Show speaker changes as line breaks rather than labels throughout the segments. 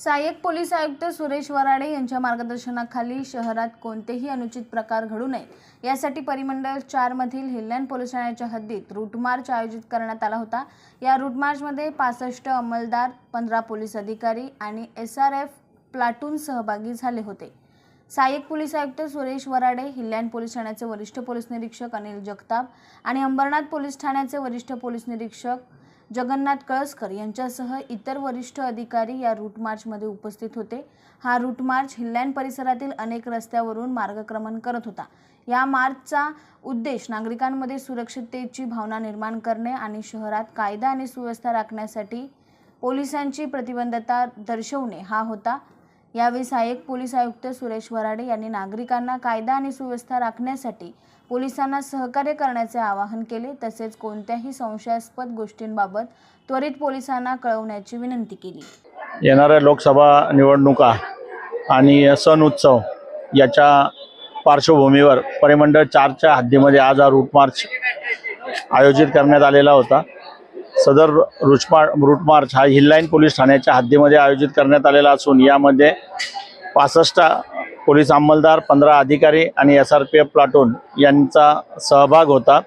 सहाय्यक पोलीस आयुक्त सुरेश वराडे यांच्या मार्गदर्शनाखाली शहरात कोणतेही अनुचित प्रकार घडू नये. यासाठी परिमंडळ चारमधील मधील पोलीस ठाण्याच्या हद्दीत रूट मार्च आयोजित करण्यात आला होता. या रूट मार्चमध्ये पासष्ट अंमलदार पंधरा पोलीस अधिकारी आणि एस आर एफ प्लाटून सहभागी झाले होते. सहाय्यक पोलीस आयुक्त सुरेश वराडे हिल्लॅन पोलीस ठाण्याचे वरिष्ठ पोलीस निरीक्षक अनिल जगताप आणि अंबरनाथ पोलीस ठाण्याचे वरिष्ठ पोलीस निरीक्षक जगन्नाथ कळसकर यांच्यासह इतर वरिष्ठ अधिकारी या रूट मार्चमध्ये उपस्थित होते. हा रूट मार्च हिल्लँड परिसरातील अनेक रस्त्यावरून मार्गक्रमण करत होता. या मार्चचा उद्देश नागरिकांमध्ये सुरक्षिततेची भावना निर्माण करणे आणि शहरात कायदा आणि सुव्यवस्था राखण्यासाठी पोलिसांची प्रतिबद्धता दर्शवणे हा होता. यावेळी सहाय्यक पोलीस आयुक्त सुरेश वराडे यांनी नागरिकांना कायदा आणि सुव्यवस्था राखण्यासाठी पोलिसांना सहकार्य करण्याचे आवाहन केले. तसेच कोणत्याही संशयास्पद गोष्टींबाबत त्वरित पोलिसांना कळवण्याची विनंती केली.
येणाऱ्या लोकसभा निवडणुका आणि सण उत्सव याच्या पार्श्वभूमीवर परिमंडळ चारच्या हद्दीमध्ये आज हा रूट मार्च आयोजित करण्यात आलेला होता. सदर रुचमा मार रूट मार्च हा हिल्लाईन पोलीस ठाण्याच्या हद्दीमध्ये आयोजित करण्यात आलेला असून यामध्ये पासष्ट पोलीस अंमलदार पंधरा अधिकारी आणि S R P F platoon यांचा सहभाग होता.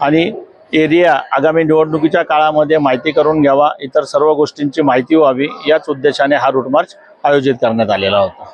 आणि एरिया आगामी निवडणुकीच्या काळामध्ये माहिती करून घ्यावा इतर सर्व गोष्टींची माहिती व्हावी याच उद्देशाने हा रूट मार्च आयोजित करण्यात आलेला होता.